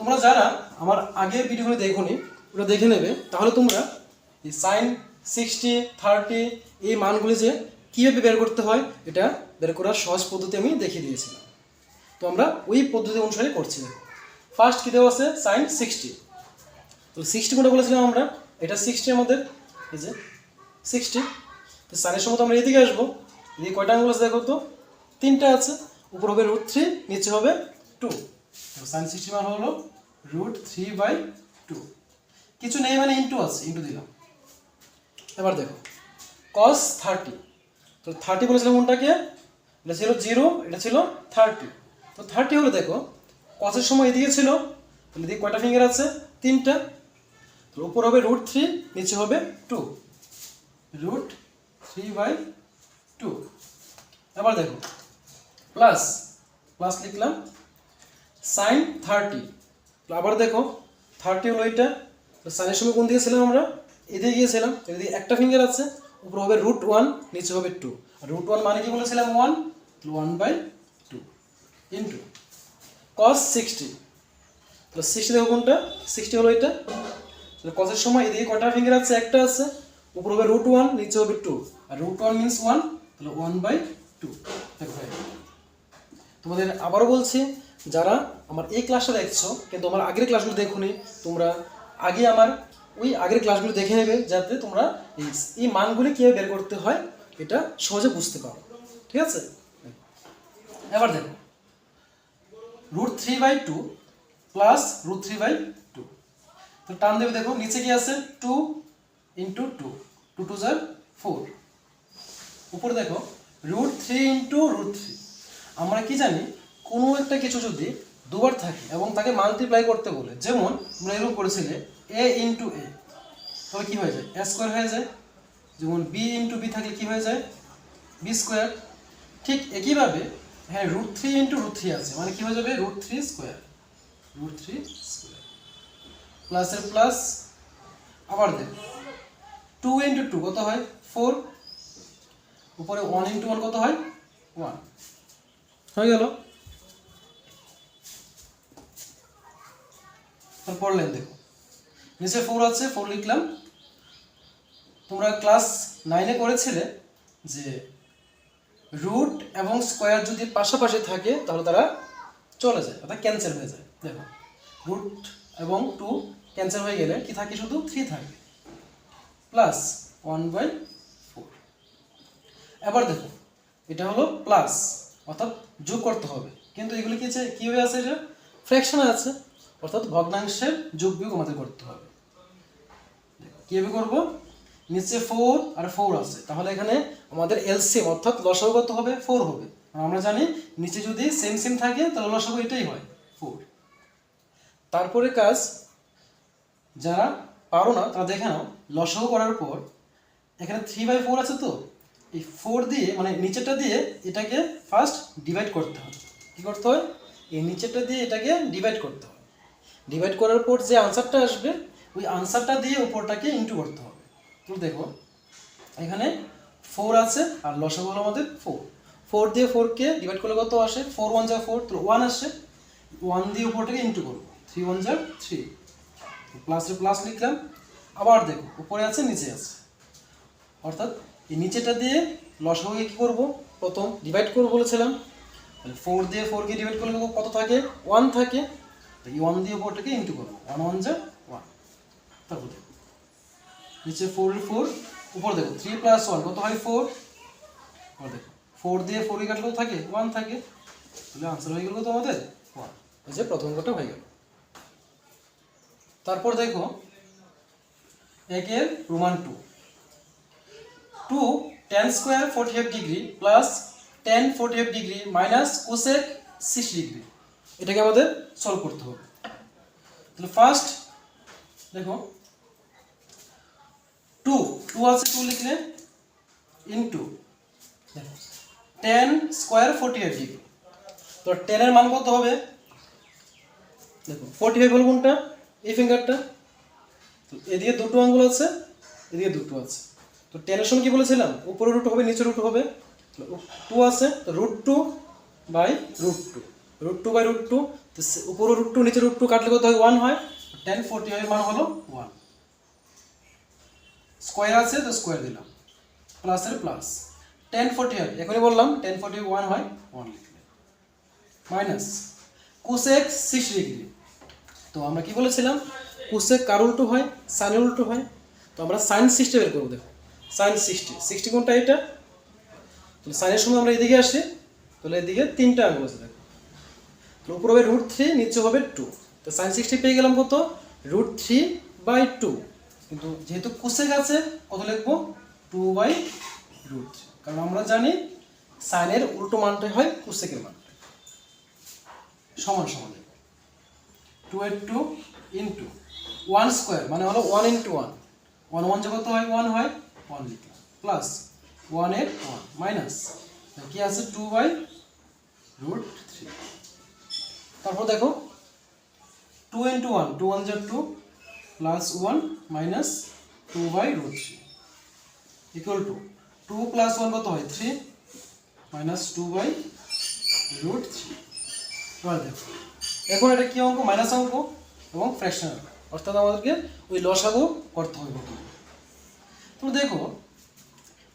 তোমরা যারা আমার আগের ভিডিওগুলো দেখোনি, ওটা দেখে নেবে। তাহলে তোমরা এই সাইন সিক্সটি, থার্টি, এই মানগুলি যে কীভাবে বের করতে হয়, এটা বের করার সহজ পদ্ধতি আমি দেখিয়ে দিয়েছিলাম। তো আমরা ওই পদ্ধতি অনুসারে করছি। ফার্স্ট কী দেওয়া আছে? Sign sixty. তো সিক্সটি কোনটা বলেছিলাম আমরা? এটা সিক্সটি আমাদের, এই যে সিক্সটি। তো সাইনের সময় তো আমরা এদিকে আসব। এদিকে কয়টা আঙ্গুল আছে দেখো তো? তিনটা আছে। উপর হবে রুট থ্রি নিচে হবে টু সাইন সিক্সটি মান হলো রুট থ্রি বাই টু কিছু নেই মানে ইন্টু আছে ইন্টু দিলাম। এবার দেখো কস থার্টি তো থার্টি বলেছিলাম কোনটাকে? এটা ছিল জিরো এটা ছিল থার্টি তো থার্টি হলে দেখো কসের সময় এদিকে ছিল, তাহলে এদিকে কয়টা ফিঙ্গার আছে? তিনটা। তো উপর হবে রুট থ্রি নিচে হবে two root three by two এবার দেখো প্লাস প্লাস লিখলাম সাইন থার্টি আবার দেখো থার্টি হলো এটা সাইনের সময় কোন দিকে ছিলাম আমরা? এদিকে গিয়েছিলাম। এদিকে একটা ফিঙ্গার আছে, উপর হবে রুট ওয়ান নিচে হবে টু আর রুট ওয়ান মানে কি বলেছিলাম one one by two into cos sixty তো সিক্সটি দেখো কোনটা? সিক্সটি হলো এটা তাহলে কসের সময় এদিকে কটা ফিঙ্গার আছে? একটা আছে। উপর হবে রুট ওয়ান নিচে হবে টু আর রুট ওয়ান মিনস ওয়ান তাহলে ওয়ান বাই টু দেখো তোমাদের আবারও বলছি যারা আমার এই ক্লাসটা দেখছ, কিন্তু আমার আগের ক্লাসগুলো দেখোনি, তোমরা আগে আমার ওই আগের ক্লাসগুলো দেখে নেবে, যাতে তোমরা এই মানগুলি কীভাবে বের করতে হয়, এটা সহজে বুঝতে পারো। ঠিক আছে? এবার দেখো। Root three by two plus root three by two তো টান দেবে দেখো, নিচে কি আছে? Two into two two two jar four উপরে দেখো root three into root three আমরা কি জানি? কোনো একটা কিছু যদি দুবার থাকে এবং তাকে মাল্টিপ্লাই করতে বলে, যেমন আমরা এরকম করেছিলে এ ইন্টু এ তাহলে কী হয়ে যায়? এ স্কোয়ার হয়ে যায়। যেমন বি ইন্টু বি থাকলে কী হয়ে যায়? বি স্কোয়ার ঠিক একইভাবে হ্যাঁ root three into root three আছে। মানে কী হয়ে যাবে? Root three square root three square প্লাসের প্লাস আবার দেখ। টু ইন্টু টু কত হয়? ফোর উপরে ওয়ান ইন্টু ওয়ান কত হয়? ওয়ান হয়ে গেল। তারপর লাইন দেখো নিচে ফোর আছে ফোর লিখলাম। তোমরা ক্লাস নাইনে করেছিলে যে রুট এবং স্কোয়ার যদি পাশাপাশি থাকে, তাহলে তারা চলে যায়, অর্থাৎ ক্যান্সেল হয়ে যায়। দেখো রুট এবং টু ক্যান্সেল হয়ে গেলে কি থাকে শুধু? থ্রি থাকে। প্লাস ওয়ান বাই ফোর এবার দেখো, এটা হলো প্লাস অর্থাৎ যোগ করতে হবে। কিন্তু এগুলো কি কীভাবে আছে? এটা ফ্র্যাকশনে আছে। অর্থাৎ ভগ্নাংশের যোগ বিয়োগ আমাদের করতে হবে। কীভাবে করব? নিচে ফোর আর ফোর আছে। তাহলে এখানে আমাদের এলসিএম অর্থাৎ লসাগু কত হবে? ফোর হবে। আমরা জানি নিচে যদি সেম সেম থাকে, তাহলে লসাগু এটাই হয় ফোর তারপরে কাজ, যারা পারো না, তারা দেখে নাও, লসাগু করার পর এখানে থ্রি বাই ফোর আছে তো? এই ফোর দিয়ে মানে নিচেরটা দিয়ে এটাকে ফার্স্ট ডিভাইড করতে হয় কী করতে হয়? এই নিচেরটা দিয়ে এটাকে ডিভাইড করতে হয় ডিভাইড করার পর যে আনসারটা আসবে, ওই আনসারটা দিয়ে উপরটাকে ইন্টু করতে হবে। তো দেখো, এখানে ফোর আছে আর লসাগু হলো আমাদের ফোর ফোর দিয়ে ফোরকে ডিভাইড করলে কত আসে? ফোর ওয়ান যা ফোর তো ওয়ান আসে। ওয়ান দিয়ে উপরটাকে ইন্টু করব। থ্রি ওয়ান যা থ্রি প্লাসে প্লাস লিখলাম। আবার দেখো, উপরে আছে, নিচে আছে। অর্থাৎ এই নিচেটা দিয়ে লসাগুকে কী করব? প্রথম ডিভাইড করব বলেছিলাম। ফোর দিয়ে ফোরকে ডিভাইড করলে কত থাকে? ওয়ান থাকে। তো ওয়ান দিয়ে উপরটাকে ইন্টু করব। ওয়ান ওয়ান যা ওয়ান তারপর দেখো। নিচে ফোর ফোর উপর দেখো থ্রি প্লাস ওয়ান কত হয় ফোর আবার দেখো ফোর দিয়ে ফোরই কাটলেও থাকে? ওয়ান থাকে। তাহলে আনসার হয়ে গেল তো আমাদের? ওয়ান যে প্রথম কটা হয়ে গেল। তারপর দেখো একের roman two two tan square forty five degree plus tan forty five degree minus cosec six degree এটাকে আমাদের সলভ করতে হবে। তাহলে ফার্স্ট দেখো টু টু আছে টু লিখলে into tan square forty five degree তো টেনের মান কত হবে? দেখো ফোর্টি ফাইভ হল কোনটা? এই ফিঙ্গারটা তো এদিকে দুটো আঙ্গুল আছে, এদিকে দুটো আছে। তো টেনের সময় কি বলেছিলাম? উপরে রুট হবে নিচে রুট হবে। টু আছে, তো root two by root two root two by root two তো উপরে রুট টু নিচে রুট টু কাটলে কত হয়? ওয়ান হয়। টেন ফোরটি এর মান হলো ওয়ান স্কোয়ার আছে, তো স্কোয়ার দিলাম। প্লাসের প্লাস টেন ফোরটি হয় এখনই বললাম টেন ফোরটি ওয়ান হয় ওয়ান লিখলে। মাইনাস কোসেক সিক্সটি ডিগ্রি তো আমরা কি বলেছিলাম? কোসেক কার উল্টো হয়? সাইনের উল্টো হয়। তো আমরা সাইন সিক্সটি বের করব, দেখো। সাইন সিক্সটি সিক্সটি কোনটা এটা? তাহলে সাইনের সময় আমরা এদিকে আসি, তাহলে এদিকে তিনটা আঙ্গুল আছে উপরে হবে রুট থ্রি নিচে হবে টু তো সাইন সিক্সটি পেয়ে গেলাম কত? রুট থ্রি বাই টু কিন্তু যেহেতু কোসেক আছে, কত লিখব? টু বাই রুট কারণ আমরা জানি সাইনের উল্টো মানটাই হয় কোসেকের মান সমান সমান টু এর টু ইন্টু ওয়ান স্কোয়ার মানে হলো one into one one one যখন হয় ওয়ান হয় ওয়ান লিখলাম। প্লাস ওয়ানের ওয়ান মাইনাস কি আছে? টু বাই রুট থ্রি তারপর দেখো two into one two one যার two plus one minus two by root three equal to two plus one কত হয়? Three minus two by root three এবার দেখো, এখন এটা কি অঙ্ক? মাইনাস অঙ্ক এবং ফ্র্যাকশনাল অর্থাৎ আমাদেরকে ওই লসাগু করতে হবে প্রথমে। তো দেখো,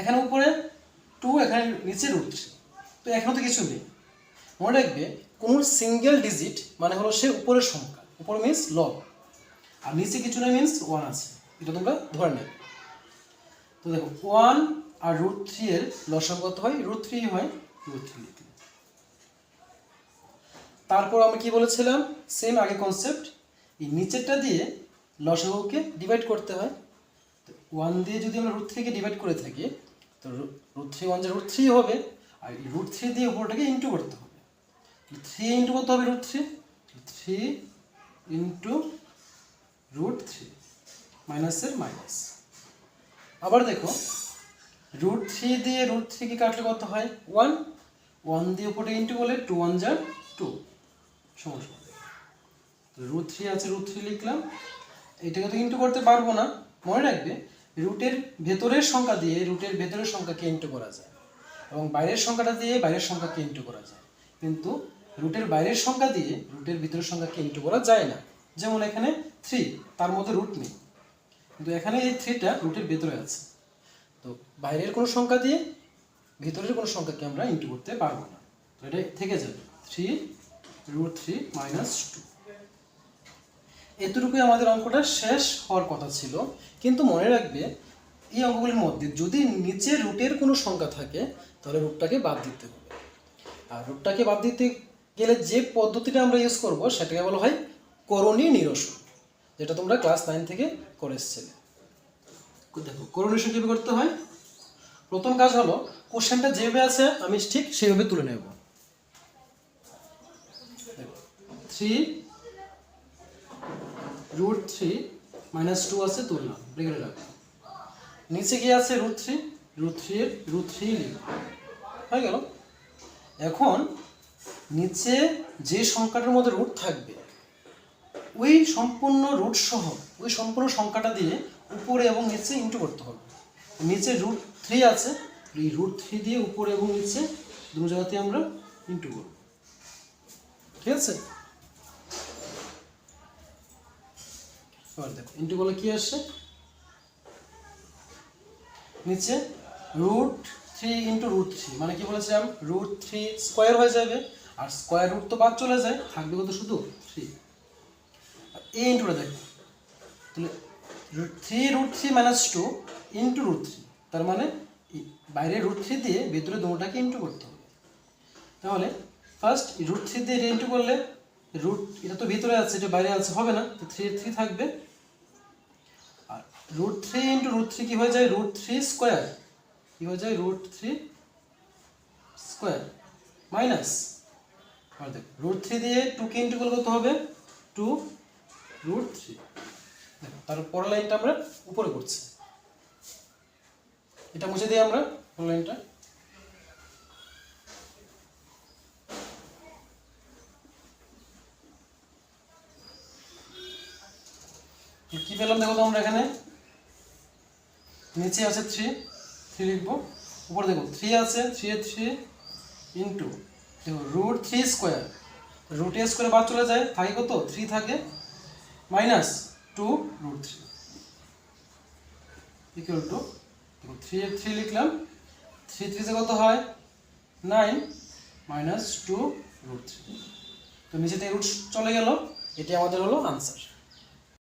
এখানে উপরে টু এখানে নিচে রুট তো এখানে তো কিছু নেই। মনে রাখবে কোন সিঙ্গেল ডিজিট মানে হলো সে উপরের সংখ্যা। উপর মিন্স লব আর নিচে কিছু নেই মিন্স ওয়ান আছে। এটা তোমরা ধরে নেবে। তো দেখো ওয়ান আর রুট থ্রি এর লসাগু কত হয়? রুট থ্রি হয় রুট থ্রি তারপর আমি কি বলেছিলাম? সেম আগে কনসেপ্ট এই নিচেরটা দিয়ে লসাগুকে ডিভাইড করতে হয়। তো ওয়ান দিয়ে যদি আমরা রুট থ্রিকে ডিভাইড করে থাকি, তো রুট থ্রি ওয়ান যে রুট থ্রি হবে, আর রুট থ্রি দিয়ে উপরটাকে ইন্টু করতে হবে। থ্রি ইন্টু করতে হবে root three three into root three মাইনাসের মাইনাস আবার দেখো রুট থ্রি দিয়ে রুট থ্রিকে কাটলে কত হয়? ওয়ান ওয়ান দিয়ে উপরে ইন্টু করলে টু ওয়ান যার টু সমান সমান। রুট থ্রি আছে রুট থ্রি লিখলাম। এটাকে তো ইন্টু করতে পারব না। মনে রাখবে রুটের ভেতরের সংখ্যা দিয়ে রুটের ভেতরের সংখ্যাকে ইন্টু করা যায়। এবং বাইরের সংখ্যাটা দিয়ে বাইরের সংখ্যাকে ইন্টু করা যায়। কিন্তু রুটের বাইরের সংখ্যা দিয়ে রুটের ভিতরের সংখ্যাকে ইন্টু করা যায় না। যেমন এখানে থ্রি তার মধ্যে রুট নেই। কিন্তু এখানে এই থ্রিটা রুটের ভেতরে আছে। তো বাইরের কোনো সংখ্যা দিয়ে ভিতরের কোনো সংখ্যাকে আমরা ইন্টু করতে পারব না। তো এটা থেকে যাবে। Three root three minus two এতটুকুই আমাদের অঙ্কটা শেষ হওয়ার কথা ছিল। কিন্তু মনে রাখবে, এই অঙ্কগুলির মধ্যে যদি নিচে রুটের কোনো সংখ্যা থাকে, তাহলে রুটটাকে বাদ দিতে হবে। আর রুটটাকে বাদ দিতে গেলে যে পদ্ধতিটা আমরা ইউজ করব সেটাকে বলা হয় করণীয় নিরসন, যেটা তোমরা ক্লাস নাইন থেকে করে এসেছিলে। দেখো, করণীয় নিরসন কীভাবে করতে হয়? প্রথম কাজ হলো কোশ্চেনটা যেভাবে আছে, আমি ঠিক সেইভাবে তুলে নেব। Three root three minus two আছে তুললাম রাখলাম নিচে কি আছে root three root three root three হয়ে গেল। এখন নিচে যে সংখ্যাটার মধ্যে রুট থাকবে, ওই সম্পূর্ণ রুট সহ, ওই সম্পূর্ণ সংখ্যাটা দিয়ে উপরে এবং নিচে ইন্টু করতে হবে। নিচে রুট থ্রি আছে, এই রুট থ্রি দিয়ে উপরে এবং নিচে দু জায়গাতে আমরা ইন্টু করব। ঠিক আছে? দেখো ইন্টু করলে কি আসছে নিচে root three into root three মানে কি বলেছিলাম? রুট থ্রি স্কোয়ার হয়ে যাবে। আর স্কোয়ার রুট তো বাদ চলে যায়, থাকবে কত শুধু থ্রি এই ইন্টুটা দেখো। তাহলে three root three minus two into root three তার মানে বাইরে রুট থ্রি দিয়ে ভেতরে দুটাকে ইন্টু করতে হবে। তাহলে ফার্স্ট রুট থ্রি দিয়ে ইন্টু করলে রুট এটা তো ভিতরে আছে, এটা বাইরে আছে, হবে না। তো থ্রি থ্রি থাকবে। আর root three into root three কী হয়ে যায়? রুট থ্রি স্কোয়ার কী হয়ে যায়? Root three square minus root three দিয়ে টুকে ইন্টু করলে কত হবে? টু রুট থ্রি দেখো, তার পরের লাইনটা আমরা উপরে করছি। এটা মুছে দিই আমরা, পরের লাইনটা। কি পেলাম? দেখো তো আমরা এখানে। নিচে আছে থ্রি থ্রি লিখব। উপরে দেখো থ্রি আছে থ্রি থ্রি ইন্টু দেখো রুট থ্রি স্কোয়ার রুট এস করে বাদ চলে যায়, থাকে কত? থ্রি থাকে minus two root three equal to three three লিখলাম থ্রি থ্রিতে কত হয়? Nine minus two root three তো নিচে থেকে রুট চলে গেল এটি আমাদের হলো আনসার